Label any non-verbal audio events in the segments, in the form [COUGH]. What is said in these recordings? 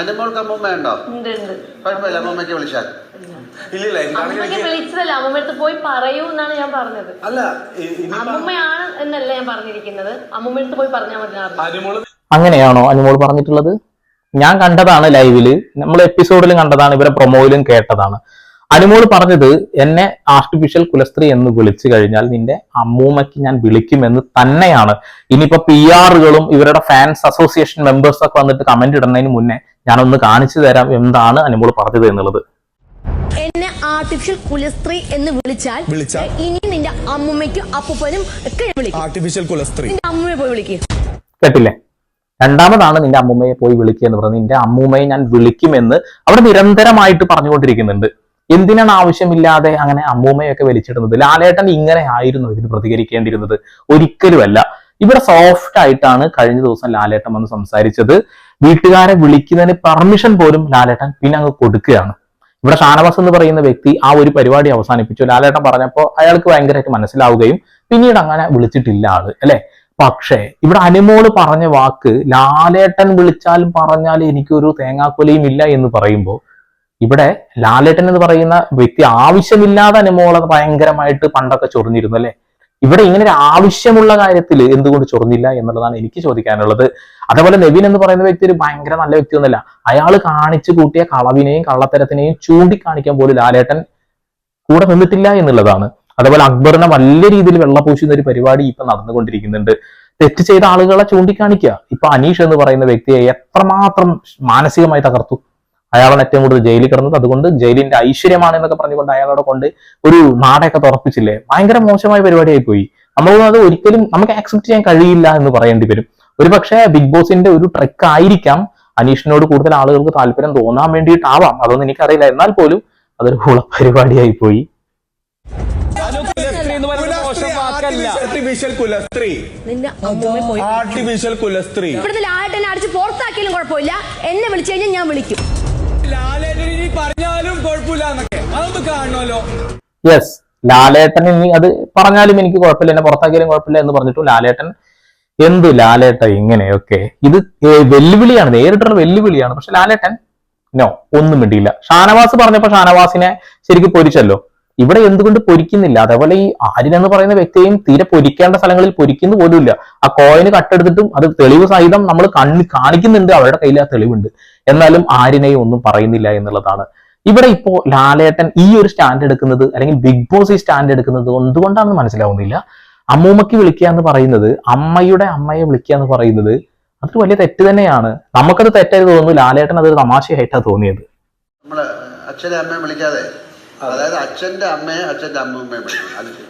അനുമോൾക്ക് അമ്മൂമ്മ ഉണ്ടോ? ഉണ്ട് ഉണ്ട്. കുഴപ്പമില്ല അമ്മൂമ്മയ്ക്ക് വിളിച്ചാൽ. ഇല്ല ഇല്ല എനിക്കാണെങ്കിൽ വിളിച്ചതല്ല അമ്മൂമ്മ പോയി പറയൂ എന്നാണ് ഞാൻ പറഞ്ഞത്. അല്ല അമ്മൂമ്മയാണ് എന്നല്ല ഞാൻ പറഞ്ഞിരിക്കുന്നത്. അമ്മൂമ്മടുത്ത് പോയി പറഞ്ഞാൽ മതി. അങ്ങനെയാണോ അനുമോൾ പറഞ്ഞിട്ടുള്ളത്? ഞാൻ കണ്ടതാണ് ലൈവിൽ നമ്മൾ എപ്പിസോഡിലും കണ്ടതാണ് ഇവരെ പ്രൊമോയിലും കേട്ടതാണ്. അനുമോൾ പറഞ്ഞത് എന്നെ ആർട്ടിഫിഷ്യൽ കുലസ്ത്രീ എന്ന് വിളിച്ചു കഴിഞ്ഞാൽ നിന്റെ അമ്മൂമ്മയ്ക്ക് ഞാൻ വിളിക്കുമെന്ന് തന്നെയാണ്. ഇനിയിപ്പോ പി ആറുകളും ഇവരുടെ ഫാൻസ് അസോസിയേഷൻ മെമ്പേഴ്സ് ഒക്കെ വന്നിട്ട് കമന്റ് ഇടുന്നതിന് മുന്നേ ഞാനൊന്ന് കാണിച്ചു തരാം എന്താണ് അനുമോൾ പറഞ്ഞത് എന്നുള്ളത്. എന്നെ ആർട്ടിഫിഷ്യൽ കുലസ്ത്രീ എന്ന് വിളിച്ചാൽ വിളിച്ചാൽ? ഇനി നിന്റെ അമ്മൂമ്മയ്ക്കും അപ്പൂപ്പനും ഒക്കെ ഞാൻ വിളിക്കും. ആർട്ടിഫിഷ്യൽ കുലസ്ത്രീ. നിന്റെ അമ്മയെ പോയി വിളിക്കും. കേട്ടില്ലേ? രണ്ടാമതാണ് നിന്റെ അമ്മൂമ്മയെ പോയി വിളിക്കുക എന്ന് പറഞ്ഞത്. നിന്റെ അമ്മൂമ്മയെ ഞാൻ വിളിക്കുമെന്ന് അവിടെ നിരന്തരമായിട്ട് പറഞ്ഞുകൊണ്ടിരിക്കുന്നുണ്ട്. എന്തിനാണ് ആവശ്യമില്ലാതെ അങ്ങനെ അമ്മൂമ്മയൊക്കെ വലിച്ചിടുന്നത്? ലാലേട്ടൻ ഇങ്ങനെ ആയിരുന്നു ഇതിന് പ്രതികരിക്കേണ്ടിയിരുന്നത്. ഒരിക്കലുമല്ല. ഇവിടെ സോഫ്റ്റ് ആയിട്ടാണ് കഴിഞ്ഞ ദിവസം ലാലേട്ടൻ വന്ന് സംസാരിച്ചത്. വീട്ടുകാരെ വിളിക്കുന്നതിന് പെർമിഷൻ പോലും ലാലേട്ടൻ പിന്നെ അങ്ങ് കൊടുക്കുകയാണ്. ഇവിടെ ഷാനവാസ് എന്ന് പറയുന്ന വ്യക്തി ആ ഒരു പരിപാടി അവസാനിപ്പിച്ചു. ലാലേട്ടൻ പറഞ്ഞപ്പോൾ അയാൾക്ക് ഭയങ്കരമായിട്ട് മനസ്സിലാവുകയും പിന്നീട് അങ്ങനെ വിളിച്ചിട്ടില്ല ആൾ അല്ലെ? പക്ഷേ ഇവിടെ അനുമോൾ പറഞ്ഞ വാക്ക് ലാലേട്ടൻ വിളിച്ചാലും പറഞ്ഞാലും എനിക്കൊരു തേങ്ങാക്കൊലയും ഇല്ല എന്ന് പറയുമ്പോൾ ഇവിടെ ലാലേട്ടൻ എന്ന് പറയുന്ന വ്യക്തി ആവശ്യമില്ലാതെ അനുമോളെ ഭയങ്കരമായിട്ട് പണ്ടൊക്കെ ചൊറിഞ്ഞിരുന്നു അല്ലെ? ഇവിടെ ഇങ്ങനെ ഒരു ആവശ്യമുള്ള കാര്യത്തിൽ എന്തുകൊണ്ട് ചൊറിഞ്ഞില്ല എന്നുള്ളതാണ് എനിക്ക് ചോദിക്കാനുള്ളത്. അതേപോലെ നെവിൻ എന്ന് പറയുന്ന വ്യക്തി ഒരു ഭയങ്കര നല്ല വ്യക്തി വ്യക്തിയൊന്നുമല്ല അയാൾ കാണിച്ചു കൂട്ടിയ കളവിനെയും കള്ളത്തരത്തിനെയും ചൂണ്ടിക്കാണിക്കാൻ പോലും ലാലേട്ടൻ കൂടെ നിന്നിട്ടില്ല എന്നുള്ളതാണ്. അതേപോലെ അക്ബറിനെ വലിയ രീതിയിൽ വെള്ളപൂശുന്ന ഒരു പരിപാടി ഇപ്പൊ നടന്നുകൊണ്ടിരിക്കുന്നുണ്ട്. തെറ്റ് ചെയ്ത ആളുകളെ ചൂണ്ടിക്കാണിക്കുക. ഇപ്പൊ അനീഷ് എന്ന് പറയുന്ന വ്യക്തിയെ എത്രമാത്രം മാനസികമായി തകർത്തു. അയാളാണ് ഏറ്റവും കൂടുതൽ ജയിലിൽ കിടന്നത്. അതുകൊണ്ട് ജയിലിന്റെ ഐശ്വര്യമാണ് എന്നൊക്കെ പറഞ്ഞുകൊണ്ട് അയാളോടെ കൊണ്ട് ഒരു നാടൊക്കെ തുറപ്പിച്ചില്ലേ? ഭയങ്കര മോശമായ പരിപാടിയായി പോയി നമ്മൾ അത് ഒരിക്കലും നമുക്ക് ആക്സെപ്റ്റ് ചെയ്യാൻ കഴിയില്ല എന്ന് പറയേണ്ടി വരും. ഒരുപക്ഷെ ബിഗ് ബോസിന്റെ ഒരു ട്രക്ക് ആയിരിക്കാം. അനീഷിനോട് കൂടുതൽ ആളുകൾക്ക് താല്പര്യം തോന്നാൻ വേണ്ടിയിട്ടാവാം. അതൊന്നും എനിക്കറിയില്ല. എന്നാൽ പോലും അതൊരു ഹുള പരിപാടിയായി പോയി ആർട്ടിഫിഷ്യൽ കുലസ്ത്രീ ആർട്ടിഫിഷ്യൽ കുലസ്ത്രീ. ഇവിടുന്ന് ലാലേട്ടനെ അടിച്ച് പുറത്താക്കിയാലും കുഴപ്പമില്ല. എന്നെ വിളിച്ചു കഴിഞ്ഞാൽ ഞാൻ വിളിക്കും. പറഞ്ഞാലും കുഴപ്പമില്ല എന്നൊക്കെ. അതൊന്ന് കാണണമല്ലോ. യെസ് ലാലേട്ടൻ ഇനി അത് പറഞ്ഞാലും എനിക്ക് കുഴപ്പമില്ല എന്നെ പുറത്താക്കിയാലും കുഴപ്പമില്ല എന്ന് പറഞ്ഞിട്ടു ലാലേട്ടൻ എന്ത് ലാലേട്ടൻ ഇങ്ങനെയൊക്കെ. ഇത് വെല്ലുവിളിയാണ് നേരിട്ടുള്ള വെല്ലുവിളിയാണ്. പക്ഷെ ലാലേട്ടൻ നോ ഒന്നും മിണ്ടിയില്ല. ഷാനവാസ് പറഞ്ഞപ്പോ ഷാനവാസിനെ ശരിക്കും പൊരിച്ചല്ലോ. ഇവിടെ എന്തുകൊണ്ട് പൊരിക്കുന്നില്ല? അതേപോലെ ഈ ആര്യൻ എന്ന് പറയുന്ന വ്യക്തിയും തീരെ പൊരിക്കേണ്ട സ്ഥലങ്ങളിൽ പൊരിക്കുന്നു പോലുമില്ല. ആ കോയിന് കട്ടെടുത്തിട്ടും അത് തെളിവ് സഹിതം നമ്മൾ കണ്ണി കാണിക്കുന്നുണ്ട് അവരുടെ കയ്യിൽ ആ തെളിവുണ്ട്. എന്നാലും ആരിനെയും ഒന്നും പറയുന്നില്ല എന്നുള്ളതാണ്. ഇവിടെ ഇപ്പോ ലാലേട്ടൻ ഈ ഒരു സ്റ്റാൻഡ് എടുക്കുന്നത് അല്ലെങ്കിൽ ബിഗ് ബോസ് ഈ സ്റ്റാൻഡ് എടുക്കുന്നത് എന്തുകൊണ്ടാണെന്ന് മനസ്സിലാവുന്നില്ല. അമ്മൂമ്മയ്ക്ക് വിളിക്കുക എന്ന് പറയുന്നത് അമ്മയുടെ അമ്മയെ വിളിക്കുക എന്ന് പറയുന്നത് അതൊരു വലിയ തെറ്റ് തന്നെയാണ്. നമുക്കത് തെറ്റായി തോന്നുന്നു ലാലേട്ടൻ അതൊരു തമാശയായിട്ടാണ് തോന്നിയത്. നമ്മൾ അച്ഛനെ അമ്മയെ വിളിക്കാതെ അതായത് അച്ഛന്റെ അമ്മയെ അച്ഛന്റെ അമ്മൂമ്മയെ വിളിക്കും. അത് ശരി.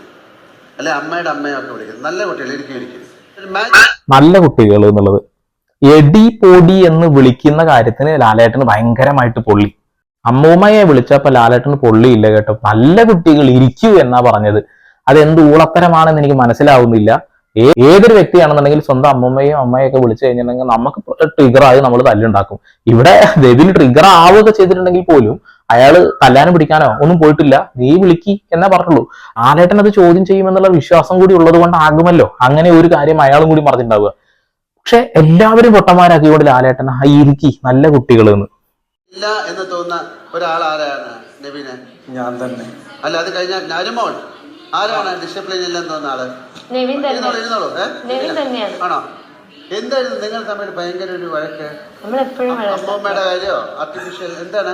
അല്ലെ അമ്മയുടെ അമ്മയെ ഒക്കെ വിളിക്കും. നല്ല കുട്ടികൾ ഇരിക്കും ഇരിക്കും. നല്ല കുട്ടികൾ എന്നുള്ളത്. എടി പൊടി എന്ന് വിളിക്കുന്ന കാര്യത്തിന് ലാലേട്ടന് ഭയങ്കരമായിട്ട് പൊള്ളി. അമ്മൂമ്മയെ വിളിച്ചപ്പോ ലാലേട്ടന് പൊള്ളിയില്ല കേട്ടോ. നല്ല കുട്ടികൾ ഇരിക്കൂ എന്നാ പറഞ്ഞത്. അതെന്ത് ഊളത്തരമാണെന്ന് എനിക്ക് മനസ്സിലാവുന്നില്ല. ഏതൊരു വ്യക്തിയാണെന്നുണ്ടെങ്കിൽ സ്വന്തം അമ്മൂമ്മയും അമ്മയൊക്കെ വിളിച്ചു കഴിഞ്ഞിട്ടുണ്ടെങ്കിൽ നമുക്ക് ട്രിഗർ ആയി നമ്മൾ തല്ലുണ്ടാക്കും. ഇവിടെ ദേവിന് ട്രിഗർ ആവുക ചെയ്തിട്ടുണ്ടെങ്കിൽ പോലും അയാൾ തല്ലാനും പിടിക്കാനോ ഒന്നും പോയിട്ടില്ല. നീ വിളിക്കി എന്നേ പറഞ്ഞുള്ളൂ. ആലേട്ടൻ അത് ചോദ്യം ചെയ്യുമെന്നുള്ള വിശ്വാസം കൂടി ഉള്ളത് കൊണ്ടാകുമല്ലോ അങ്ങനെ ഒരു കാര്യം അയാളും കൂടി പറഞ്ഞിട്ടുണ്ടാവുക പക്ഷെ എല്ലാവരും പൊട്ടന്മാരാക്കിയോടെ ലാലേട്ടൻ ആ ഇരിക്കി നല്ല കുട്ടികൾ എന്ന് ഇല്ല എന്ന് തോന്നുന്ന ഒരാൾ ആരാണ് നബീനെ ഞാൻ തന്നെ. അല്ല അത് കഴിഞ്ഞാൽ നരുമോൾ. ആരാണ് ഡിസിപ്ലിൻ ഇല്ലെന്ന് തോന്നുന്ന ആൾ? നവീൻ തന്നെ. ഇരുന്നോളൂ ഇരുന്നോളൂ. ഏ? തന്നെയാണ്. ആണോ? എന്തായിരുന്നു നിങ്ങൾ തമ്മിൽ ഭയങ്കര ഒരു വഴക്ക്? നമ്മൾ എപ്പോഴും അമ്മൂമ്മയുടെ കാര്യോ? ആർട്ടിഫിഷ്യൽ എന്താണ്?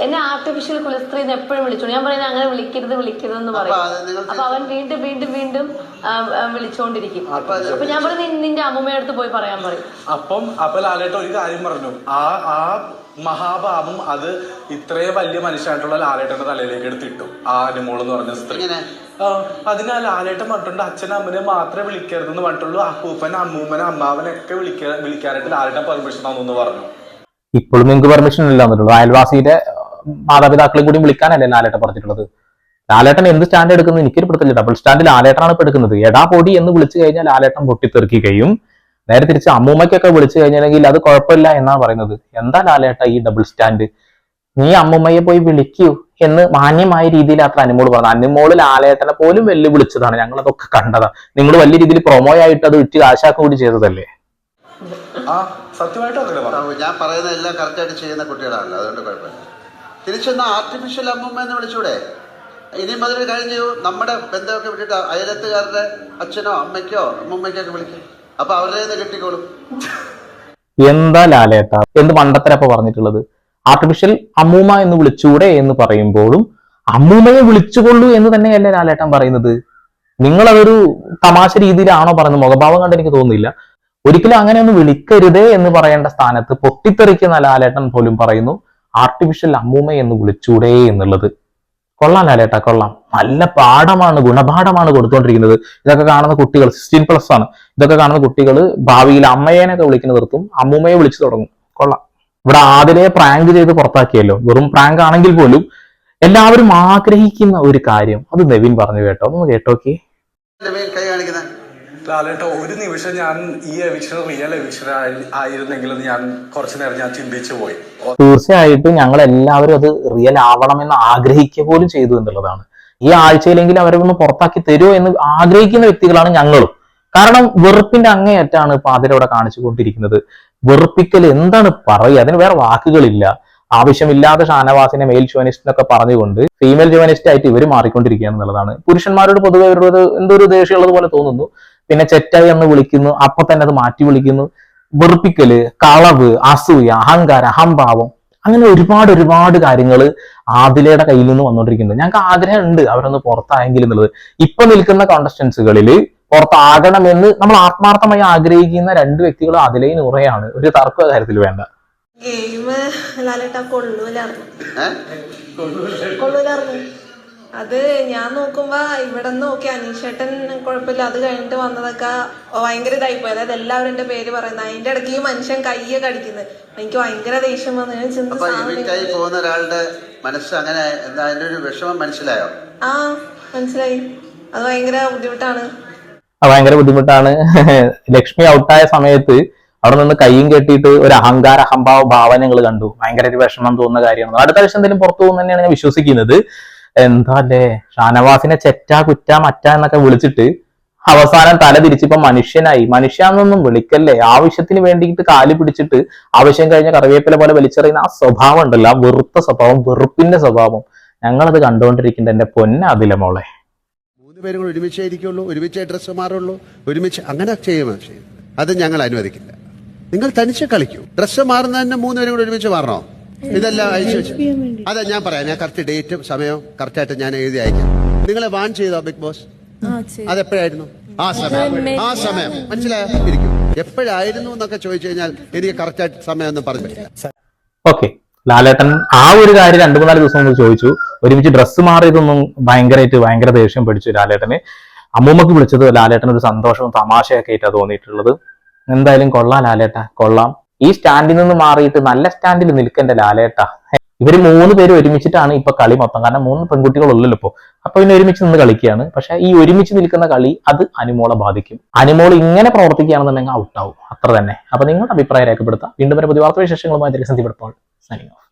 എന്നെ ആർട്ടിഫിഷ്യൽ കുലസ്ത്രീ എന്ന് എപ്പോഴും വിളിച്ചു ഞാൻ പറയുന്നത് അങ്ങനെ വിളിക്കരുത് വിളിക്കരുത് എന്ന് പറയും. അപ്പൊ അവൻ വീണ്ടും വീണ്ടും വീണ്ടും വിളിച്ചുകൊണ്ടിരിക്കും അപ്പൊ ഞാൻ പറഞ്ഞു "നി- നിന്റെ അമ്മൂമ്മയുടെ അടുത്ത് പോയി പറയാൻ പറയും. അപ്പം അപ്പൊ ലാലേട്ട ഒരു കാര്യം പറഞ്ഞു. ആ ആ മഹാഭാവം അത് ഇത്രയും വലിയ മനുഷ്യനായിട്ടുള്ള ലാലേട്ടന്റെ തലയിലേക്ക് എടുത്തിട്ടു ആ അനുമോൾ എന്ന് പറഞ്ഞ സ്ത്രീ. അതിനാ ലാലേട്ടൻ പറഞ്ഞിട്ടുണ്ട് അച്ഛനും അമ്മനെ മാത്രമേ വിളിക്കരുതെന്ന് പറഞ്ഞിട്ടുള്ളൂ. അപ്പൂപ്പൻ അമ്മൂമ്മനെ അമ്മാവനൊക്കെ വിളിക്ക വിളിക്കാനായിട്ട് ലാലേട്ടൻ പെർമിഷൻ തന്നു പറഞ്ഞു. ഇപ്പോഴും നിങ്ങൾക്ക് പെർമിഷൻ ഇല്ല അയൽവാസിയുടെ മാതാപിതാക്കളെ കൂടി വിളിക്കാനല്ലേ ലാലേട്ടൻ പറഞ്ഞിട്ടുള്ളത്? ലാലേട്ടൻ എന്ത് സ്റ്റാൻഡ് എടുക്കുന്നത് എനിക്കൊരു പിടുത്തില്ല ഡബിൾ സ്റ്റാൻഡ് ലാലേട്ടനാണ് ഇപ്പൊ എടുക്കുന്നത്. എടാ പൊടി എന്ന് വിളിച്ചു കഴിഞ്ഞാൽ ലാലേട്ടൻ പൊട്ടിത്തെറിക്കുകയും നേരെ തിരിച്ച് അമ്മൂമ്മയ്ക്കൊക്കെ വിളിച്ചു കഴിഞ്ഞിട്ടുണ്ടെങ്കിൽ അത് കുഴപ്പമില്ല എന്നാണ് പറയുന്നത്. എന്താ ലാലേട്ട ഈ ഡബിൾ സ്റ്റാൻഡ് നീ അമ്മൂമ്മയെ പോയി വിളിക്കൂ എന്ന് മാന്യമായ രീതിയിൽ അത്ര അനുമോൾ പറഞ്ഞു. അനുമോൾ ലാലേട്ടനെ പോലും വെല്ലുവിളിച്ചതാണ്. ഞങ്ങൾ അതൊക്കെ കണ്ടതാ. നിങ്ങൾ വലിയ രീതിയിൽ പ്രൊമോ ആയിട്ട് അത് വിറ്റ് കാശാക്കും കൂടി ചെയ്തതല്ലേ? ആ സത്യമായിട്ടും അങ്ങനെ പറഞ്ഞു ഞാൻ പറയുന്ന എല്ലാം കറക്റ്റായിട്ട് ചെയ്യുന്ന കുട്ടികളാണല്ലോ. അതുകൊണ്ട് കുഴപ്പമില്ല. തിരിച്ചെന്നാ ആർട്ടിഫിഷ്യൽ അമ്മൂമ്മ എന്ന് വിളിച്ചൂടെ? ഇനി മുതൽ ചെയ്യൂ. നമ്മുടെ ബന്ധമൊക്കെ വിട്ടിട്ട് അയലത്തുകാരുടെ അച്ഛനോ അമ്മയ്ക്കോ അമ്മൂമ്മയ്ക്കോ ഒക്കെ വിളിക്കും. അപ്പൊ അവരുടെ കിട്ടിക്കോളും. എന്താ ലാലേട്ട? എന്ത് മണ്ടത്തരപ്പ പറഞ്ഞിട്ടുള്ളത്? ആർട്ടിഫിഷ്യൽ അമ്മൂമ്മ എന്ന് വിളിച്ചൂടെ എന്ന് പറയുമ്പോഴും അമ്മൂമ്മയെ വിളിച്ചുകൊള്ളൂ എന്ന് തന്നെയല്ലേ ലാലേട്ടൻ പറയുന്നത്? നിങ്ങൾ അതൊരു തമാശ രീതിയിലാണോ പറയുന്നത്? മുഖഭാവം കണ്ട് എനിക്ക് തോന്നുന്നില്ല. ഒരിക്കലും അങ്ങനെ ഒന്ന് വിളിക്കരുതേ എന്ന് പറയേണ്ട സ്ഥാനത്ത് പൊട്ടിത്തെറിക്കുന്ന ലാലേട്ടൻ പോലും പറയുന്നു. ആർട്ടിഫിഷ്യൽ അമ്മൂമ്മ എന്ന് വിളിച്ചൂടെ എന്നുള്ളത്. കൊള്ളാം ലാലേട്ട കൊള്ളാം. നല്ല പാഠമാണ് ഗുണപാഠമാണ് കൊടുത്തുകൊണ്ടിരിക്കുന്നത് ഇതൊക്കെ കാണുന്ന കുട്ടികൾ സിക്സ്റ്റീൻ പ്ലസ് ആണ്. ഇതൊക്കെ കാണുന്ന കുട്ടികൾ ഭാവിയിൽ അമ്മയേനൊക്കെ വിളിക്കുന്ന നിർത്തും അമ്മൂമ്മയെ വിളിച്ചു തുടങ്ങും. കൊള്ളാം. ഇവിടെ ആദ്യമേ പ്രാങ്ക് ചെയ്ത് പുറത്താക്കിയല്ലോ. വെറും പ്രാങ്ക് ആണെങ്കിൽ പോലും എല്ലാവരും ആഗ്രഹിക്കുന്ന ഒരു കാര്യം. അത് നെവിൻ പറഞ്ഞു കേട്ടോ. ഒന്ന് കേട്ടോക്കി ലാലേട്ട ഒരു നിമിഷം ഞാൻ ഈ എവിക്ഷൻ റിയൽ എവിക്ഷൻ ആയിരുന്നെങ്കിലും ഞാൻ കുറച്ചു നേരം ഞാൻ ചിന്തിച്ചു പോയി. തീർച്ചയായിട്ടും ഞങ്ങൾ എല്ലാവരും അത് റിയൽ ആവണമെന്ന് ആഗ്രഹിക്കുക പോലും ചെയ്തു എന്നുള്ളതാണ്. ഈ ആഴ്ചയിലെങ്കിലും അവരെ ഒന്ന് പുറത്താക്കി തരുമോ എന്ന് ആഗ്രഹിക്കുന്ന വ്യക്തികളാണ് ഞങ്ങളും. കാരണം വെറുപ്പിന്റെ അങ്ങേയറ്റാണ് ഇപ്പൊ കാണിച്ചു കൊണ്ടിരിക്കുന്നത് വെറുപ്പിക്കൽ എന്താണ് പറയുക? അതിന് വേറെ വാക്കുകളില്ല. ആവശ്യമില്ലാത്ത ഷാനവാസിനെ മെയിൽ ജുവനിസ്റ്റ് എന്നൊക്കെ പറഞ്ഞുകൊണ്ട് ഫീമെയിൽ ജുവനിസ്റ്റ് ആയിട്ട് ഇവർ മാറിക്കൊണ്ടിരിക്കുകയാണ് എന്നുള്ളതാണ്. പുരുഷന്മാരോട് പൊതുവെ ഒരു എന്തോ ഒരു ദേഷ്യമുള്ളത് പോലെ തോന്നുന്നു. പിന്നെ ചെറ്റായി എന്ന് വിളിക്കുന്നു അപ്പൊ തന്നെ അത് മാറ്റി വിളിക്കുന്നു. വെറുപ്പിക്കൽ കളവ് അസൂയ അഹങ്കാരം അഹംഭാവം അങ്ങനെ ഒരുപാട് ഒരുപാട് കാര്യങ്ങൾ ആദിലയുടെ കയ്യിൽ നിന്ന് വന്നുകൊണ്ടിരിക്കുന്നുണ്ട് ഞങ്ങൾക്ക് ആഗ്രഹമുണ്ട് അവരൊന്ന് പുറത്തായെങ്കിൽ എന്നുള്ളത്. ഇപ്പൊ നിൽക്കുന്ന കോണ്ടസ്റ്റൻസുകളിൽ പുറത്താകണമെന്ന് നമ്മൾ ആത്മാർത്ഥമായി ആഗ്രഹിക്കുന്ന രണ്ട് വ്യക്തികൾ അതിലേ നൂറയാണ്. ഒരു തർക്ക കാര്യത്തിൽ വേണ്ട. ഗെയിം ലാലേട്ടാ കൊള്ളൂലായിരുന്നു കൊള്ളൂലായിരുന്നു അത് ഞാൻ നോക്കുമ്പോ ഇവിടെ നിന്ന് നോക്കി അനീഷേട്ടൻ കുഴപ്പമില്ല അത് കഴിഞ്ഞിട്ട് വന്നതൊക്കെ ഭയങ്കര ഇതായിപ്പോയി അതായത് എല്ലാവരും എന്റെ പേര് പറയുന്നത്. അതിന്റെ ഇടയ്ക്ക് ഈ മനുഷ്യൻ കയ്യെ കടിക്കുന്നത്. എനിക്ക് ഭയങ്കര ദേഷ്യം വന്നു. ഞാൻ പോകുന്ന ഒരാളുടെ മനസ്സ് അങ്ങനെ എന്താ അതിന്റെ ഒരു വിഷമം മനസ്സിലായോ? ആ മനസ്സിലായി. അത് ഭയങ്കര ബുദ്ധിമുട്ടാണ്. ഭയങ്കര ബുദ്ധിമുട്ടാണ്. [LAUGHS] ലക്ഷ്മി ഔട്ടായ സമയത്ത് അവിടെ നിന്ന് കൈയും കെട്ടിയിട്ട് ഒരു അഹങ്കാര അഹംഭാവ ഭാവനകൾ കണ്ടു. ഭയങ്കര ഒരു വിഷമം തോന്നുന്ന കാര്യമാണ്. അടുത്ത ആഴ്ച എന്തെങ്കിലും പുറത്തു പോകുന്ന തന്നെയാണ് ഞാൻ വിശ്വസിക്കുന്നത്. എന്താ അല്ലേ ഷാനവാസിനെ ചെറ്റ കുറ്റ മറ്റ എന്നൊക്കെ വിളിച്ചിട്ട് അവസാനം തല തിരിച്ചിപ്പോ മനുഷ്യനായി. മനുഷ്യാന്നൊന്നും വിളിക്കല്ലേ? ആവശ്യത്തിന് വേണ്ടിയിട്ട് കാൽ പിടിച്ചിട്ട് ആവശ്യം കഴിഞ്ഞ കറിവേപ്പില പോലെ വലിച്ചെറിയുന്ന ആ സ്വഭാവം ഉണ്ടല്ലോ. ആ വെറുത്ത സ്വഭാവം വെറുപ്പിന്റെ സ്വഭാവം. ഞങ്ങളത് കണ്ടുകൊണ്ടിരിക്കുന്നത് എന്റെ പൊന്ന അതില മോളെ. മൂന്ന് പേരും ഒരുമിച്ചേ ഇരിക്കുള്ളൂ ഒരുമിച്ച് ഡ്രസ്സ് മാറുള്ളൂ ഒരുമിച്ച് അങ്ങനെ ചെയ്യുമോ അത് ഞങ്ങൾ അനുവദിക്കില്ല. നിങ്ങൾ തനിച്ച് കളിക്കൂ. ഡ്രസ്സ് മാറുന്നതന്നെ മൂന്ന് പേരും കൂടെ ഒരുമിച്ച് മാറണോ? ഇതെല്ലാം അയച്ചു വെച്ചു. അതെ ഞാൻ പറയാം. ഞാൻ കറക്റ്റ് ഡേറ്റും സമയവും കറക്റ്റായിട്ട് ഞാൻ എഴുതി അയക്കാം. നിങ്ങളെ വാൺ ചെയ്തോ ബിഗ് ബോസ് അതെപ്പോഴായിരുന്നു? ആ സമയം. ആ സമയം. മനസ്സിലായിരിക്കും എപ്പോഴായിരുന്നു എന്നൊക്കെ ചോദിച്ചു കഴിഞ്ഞാൽ എനിക്ക് കറക്റ്റായിട്ട് സമയം ഒന്നും പറഞ്ഞു പറ്റില്ല. ഓക്കെ ലാലേട്ടൻ ആ ഒരു കാര്യം രണ്ടു മൂന്നാൽ ദിവസം ഒന്ന് ചോദിച്ചു. ഒരുമിച്ച് ഡ്രസ്സ് മാറിയതൊന്നും ഭയങ്കരമായിട്ട് ഭയങ്കര ദേഷ്യം പിടിച്ചു ലാലേട്ടനെ. അമ്മൂമ്മക്ക് വിളിച്ചത് ലാലേട്ടൻ ഒരു സന്തോഷവും തമാശയൊക്കെ ആയിട്ടാണ് തോന്നിയിട്ടുള്ളത്. എന്തായാലും കൊള്ളാം ലാലേട്ട കൊള്ളാം. ഈ സ്റ്റാൻഡിൽ നിന്ന് മാറിയിട്ട് നല്ല സ്റ്റാൻഡിൽ നിൽക്കേണ്ട ലാലേട്ട. ഇവർ മൂന്ന് പേര് ഒരുമിച്ചിട്ടാണ് ഇപ്പൊ കളി മൊത്തം. കാരണം മൂന്ന് പെൺകുട്ടികളുള്ളല്ലോ ഇപ്പോ. അപ്പൊ പിന്നെ ഒരുമിച്ച് നിന്ന് കളിക്കുകയാണ്. പക്ഷെ ഈ ഒരുമിച്ച് നിൽക്കുന്ന കളി അത് അനുമോളെ ബാധിക്കും. അനുമോൾ ഇങ്ങനെ പ്രവർത്തിക്കുകയാണെന്നുണ്ടെങ്കിൽ ഔട്ടാവും. അത്ര തന്നെ. അപ്പൊ നിങ്ങളുടെ അഭിപ്രായം രേഖപ്പെടുത്താം. വീണ്ടും വരെ പുതിയ വാർത്താ വിശേഷങ്ങളുമായി സൈനിങ് ഓഫ്.